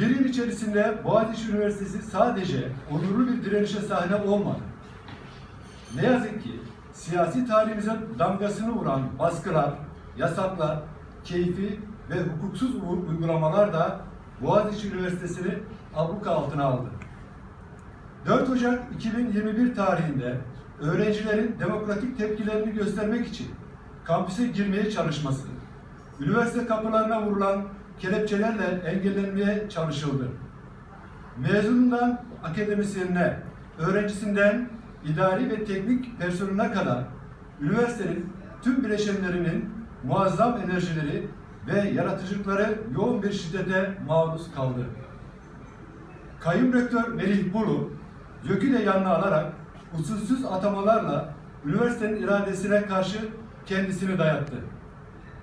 Bir yıl içerisinde Boğaziçi Üniversitesi sadece onurlu bir direnişe sahne olmadı. Ne yazık ki siyasi tarihimize damgasını vuran baskılar, yasaklar, keyfi ve hukuksuz uygulamalar da Boğaziçi Üniversitesi'ni abluka altına aldı. 4 Ocak 2021 tarihinde öğrencilerin demokratik tepkilerini göstermek için kampüse girmeye çalışması, üniversite kapılarına vurulan kelepçelerle engellenmeye çalışıldı. Mezunundan akademisyenine, öğrencisinden idari ve teknik personeline kadar üniversitenin tüm bileşenlerinin muazzam enerjileri ve yaratıcılıkları yoğun bir şiddete maruz kaldı. Kayyum Rektör Melih Bulu, YÖK'ü de yanına alarak usulsüz atamalarla üniversitenin iradesine karşı kendisini dayattı.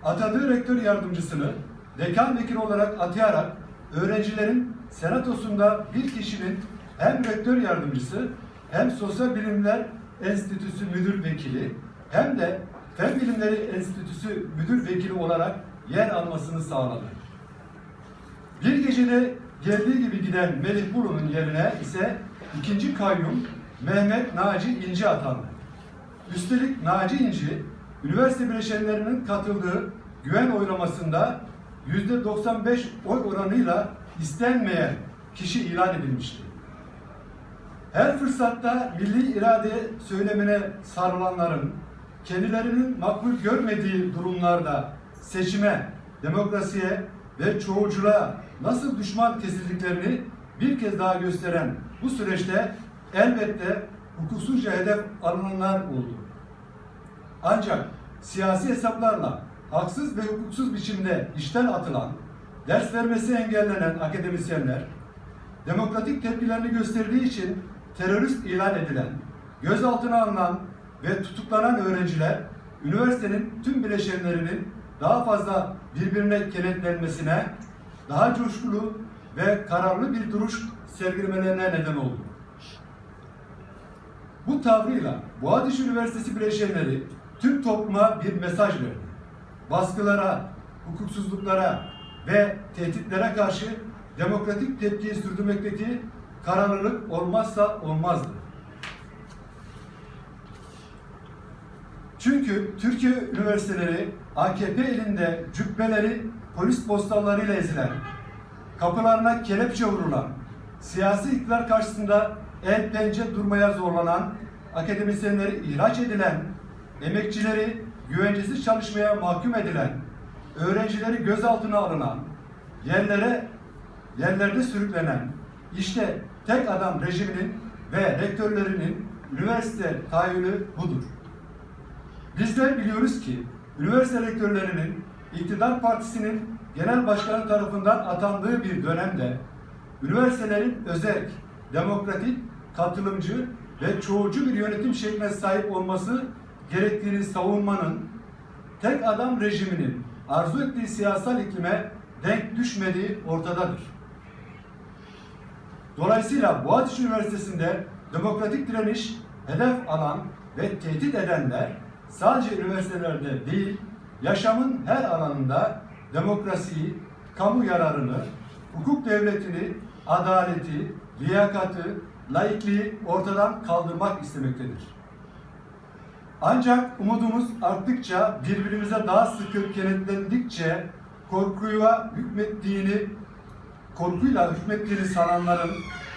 Atadığı rektör yardımcısını dekan vekili olarak atayarak öğrencilerin senatosunda bir kişinin hem rektör yardımcısı hem Sosyal Bilimler Enstitüsü müdür vekili hem de Fen Bilimleri Enstitüsü müdür vekili olarak yer almasını sağladı. Bir gecede geldiği gibi giden Melih Bulu'nun yerine ise ikinci kayyum Mehmet Naci İnci atandı. Üstelik Naci İnci, üniversite bileşenlerinin katıldığı güven oylamasında %95 oy oranıyla istenmeyen kişi ilan edilmişti. Her fırsatta milli irade söylemine sarılanların kendilerinin makbul görmediği durumlarda seçime, demokrasiye ve çoğulculuğa nasıl düşman kesildiklerini bir kez daha gösteren bu süreçte elbette hukuksuzca hedef alınanlar oldu. Ancak siyasi hesaplarla haksız ve hukuksuz biçimde işten atılan, ders vermesi engellenen akademisyenler, demokratik tepkilerini gösterdiği için terörist ilan edilen, gözaltına alınan ve tutuklanan öğrenciler, üniversitenin tüm bileşenlerinin daha fazla birbirine kenetlenmesine, daha coşkulu ve kararlı bir duruş sergilemelerine neden oldu. Bu tavrıyla Boğaziçi Üniversitesi bileşenleri tüm topluma bir mesaj verdi. Baskılara, hukuksuzluklara ve tehditlere karşı demokratik tepkiyi sürdürmekteki kararlılık olmazsa olmazdı. Çünkü Türkiye üniversiteleri AKP elinde cübbeleri polis postallarıyla ezilen, kapılarına kelepçe vurulan, siyasi iktidar karşısında el pençe durmaya zorlanan, akademisyenleri ihraç edilen, emekçileri güvencesiz çalışmaya mahkum edilen, öğrencileri gözaltına alınan, yerlere yerlerde sürüklenen, işte tek adam rejiminin ve rektörlerinin üniversite tahayyülü budur. Bizler biliyoruz ki üniversite rektörlerinin iktidar partisinin genel başkanı tarafından atandığı bir dönemde üniversitelerin özerk, demokratik, katılımcı ve çoğulcu bir yönetim şekline sahip olması gerektiğini savunmanın tek adam rejiminin arzu ettiği siyasal iklime denk düşmediği ortadadır. Dolayısıyla Boğaziçi Üniversitesi'nde demokratik direniş hedef alan ve tehdit edenler sadece üniversitelerde değil, yaşamın her alanında demokrasiyi, kamu yararını, hukuk devletini, adaleti, liyakatı, laikliği ortadan kaldırmak istemektedir. Ancak umudumuz arttıkça, birbirimize daha sıkı kenetlendikçe korkuya hükmettiğini, korkuyla hükmettiğini sananların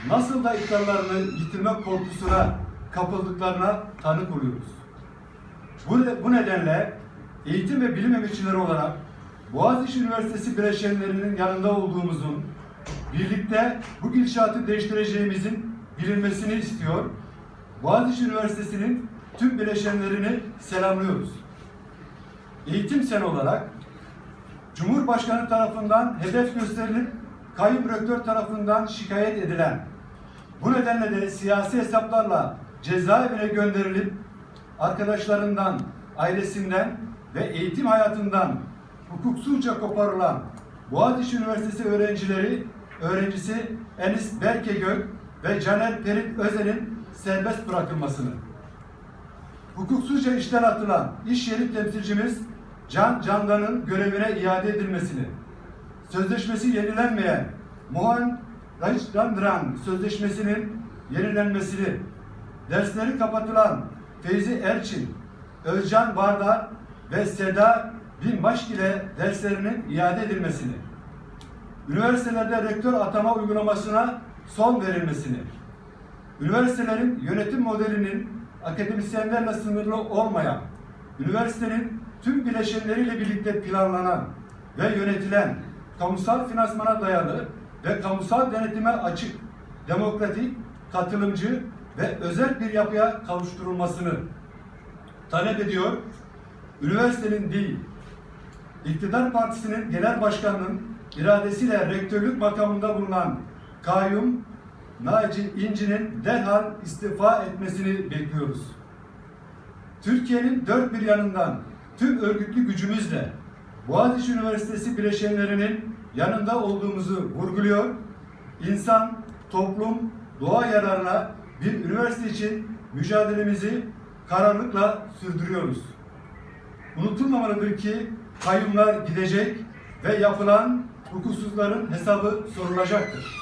nasıl da iktidarlarını yitirme korkusuna kapıldıklarına tanık oluyoruz. Bu, bu nedenle eğitim ve bilim emekçileri olarak Boğaziçi Üniversitesi bileşenlerinin yanında olduğumuzun, birlikte bu gidişatı değiştireceğimizin bilinmesini istiyor. Boğaziçi Üniversitesi'nin tüm bileşenlerini selamlıyoruz. Eğitim sen olarak Cumhurbaşkanı tarafından hedef gösterilip kayyum rektör tarafından şikayet edilen, bu nedenle de siyasi hesaplarla cezaevine gönderilip arkadaşlarından, ailesinden ve eğitim hayatından hukuksuzca koparılan Boğaziçi Üniversitesi öğrencileri, öğrencisi Enis Berke Gök ve Caner Perit Özel'in serbest bırakılmasını, hukuksuzca işten atılan iş yeri temsilcimiz Can Candan'ın görevine iade edilmesini, sözleşmesi yenilenmeyen Mohan Rajchandran Sözleşmesi'nin yenilenmesini, dersleri kapatılan Feyzi Erçin, Özcan Vardar ve Seda Binbaş ile derslerinin iade edilmesini, üniversitelerde rektör atama uygulamasına son verilmesini, üniversitelerin yönetim modelinin akademisyenlerle sınırlı olmayan, üniversitenin tüm bileşenleriyle birlikte planlanan ve yönetilen kamusal finansmana dayalı ve kamusal denetime açık, demokratik, katılımcı ve özel bir yapıya kavuşturulmasını talep ediyor. Üniversitenin değil, İktidar Partisi'nin genel başkanının iradesiyle rektörlük makamında bulunan kayyum Naci İnci'nin derhal istifa etmesini bekliyoruz. Türkiye'nin dört bir yanından tüm örgütlü gücümüzle Boğaziçi Üniversitesi bileşenlerinin yanında olduğumuzu vurguluyor. İnsan, toplum, doğa yararına bir üniversite için mücadelemizi kararlılıkla sürdürüyoruz. Unutulmamalıdır ki kayyumlar gidecek ve yapılan hukuksuzların hesabı sorulacaktır.